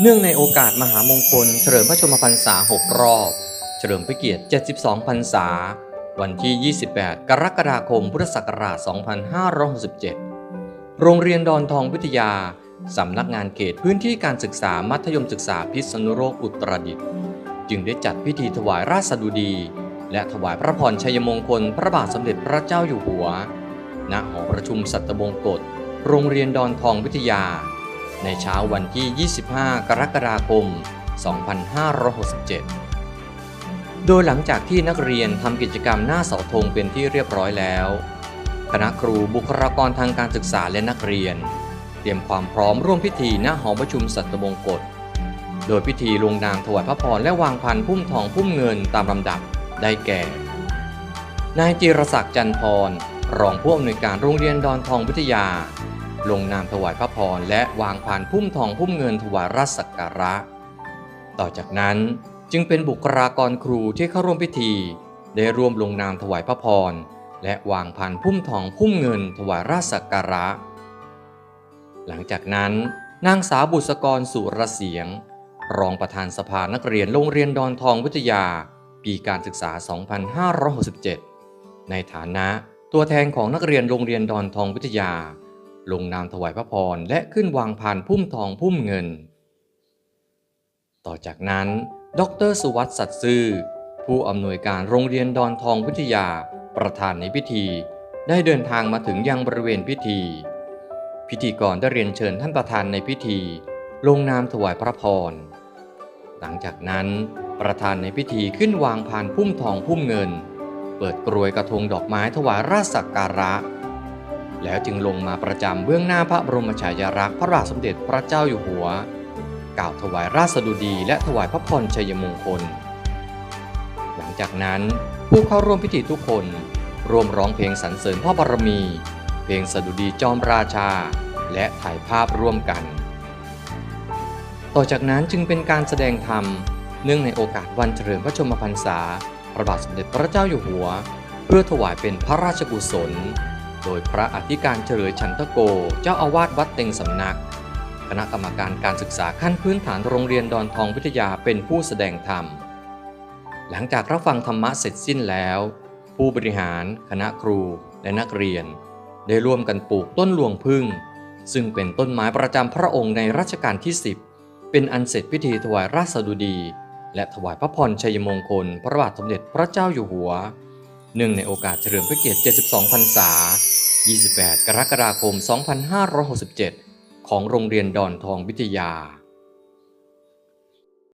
เนื่องในโอกาสมหามงคลเฉลิมพระชนมพรรษา 6 รอบ เฉลิมพระเกียรติ 72 พรรษา วันที่ 28 กรกฎาคม พุทธศักราช 2567 โรงเรียนดอนทองวิทยา สำนักงานเขตพื้นที่การศึกษามัธยมศึกษาพิษณุโลกอุตรดิตถ์จึงได้จัดพิธีถวายราชสดุดี และถวายพระพรชัยมงคลพระบาทสมเด็จพระเจ้าอยู่หัว ณ หอประชุมสัตบงกฎ โรงเรียนดอนทองวิทยา ในเช้าวันที่ 25 กรกฎาคม 2567 โดยหลังจากที่นักเรียนทำกิจกรรมหน้าเสาธงเป็นที่เรียบร้อยแล้ว คณะครูบุคลากรทางการศึกษาและนักเรียน เตรียมความพร้อมร่วมพิธีณหอประชุมสัตบงกฎ โดยพิธีลงนามถวายพระพรและวางพันพุ่มทองพุ่มเงินตามลำดับได้แก่ นายจิรศักดิ์จันทร์พร รองผู้อำนวยการโรงเรียนดอนทองวิทยา ลงนามถวายพระพรและวางผ่านพุ่มทองพุ่มเงินถวายราชสักการะ ต่อจากนั้นจึงเป็นบุคลากรครูที่เข้าร่วมพิธี ได้ร่วมลงนามถวายพระพร และวางผ่านพุ่มทองพุ่มเงินถวายราชสักการะ หลังจากนั้น นางสาวบุษกรสุรเสียง รองประธานสภานักเรียนโรงเรียนดอนทองวิทยา ปีการศึกษา 2567 ในฐานะตัวแทนของนักเรียนโรงเรียนดอนทองวิทยา ลงนามถวายพระพรและขึ้นวางพานพุ่มทองพุ่มเงิน ต่อจากนั้น ดรสุวัสดิ์สัตซื่อผู้อำนวยการโรงเรียนดอนทองวิทยาประธานในพิธี ได้เดินทางมาถึงยังบริเวณพิธี พิธีกรได้เรียนเชิญท่านประธานในพิธี ลงนามถวายพระพร หลังจากนั้น ประธานในพิธีขึ้นวางพานพุ่มทองพุ่มเงิน เปิดกรวยกระทงดอกไม้ถวายราชสักการะ แล้วจึงลงมาประจำเบื้องหน้าพระบรมฉายาลักษณ์พระบาทสมเด็จพระเจ้าอยู่หัว กล่าวถวายราชสุดีและถวายพระพรชัยมงคล หลังจากนั้นผู้เข้าร่วมพิธีทุกคนร่วมร้องเพลงสรรเสริญพระบารมี เพลงสดุดีจอมราชา และถ่ายภาพร่วมกัน ต่อจากนั้นจึงเป็นการแสดงธรรม เนื่องในโอกาสวันเฉลิมพระชนมพรรษา พระบาทสมเด็จพระเจ้าอยู่หัว เพื่อถวายเป็นพระราชกุศล โดยพระอธิการเฉลยชันทโก เจ้าอาวาสวัดเต็งสำนัก คณะกรรมการการศึกษาขั้นพื้นฐานโรงเรียนดอนทองวิทยาเป็นผู้แสดงธรรม หลังจากรับฟังธรรมะเสร็จสิ้นแล้ว ผู้บริหาร คณะครู และนักเรียน ได้ร่วมกันปลูกต้นหลวงพึ่ง ซึ่งเป็นต้นไม้ประจำพระองค์ในรัชกาลที่ 10 เป็นอันเสร็จพิธีถวายราชสดุดี และถวายพระพรชัยมงคล พระบาทสมเด็จพระเจ้าอยู่หัว เนื่องในโอกาสเฉลิมพระเกียรติ 72 พรรษา 28 กรกฎาคม 2567 ของโรงเรียนดอนทองวิทยา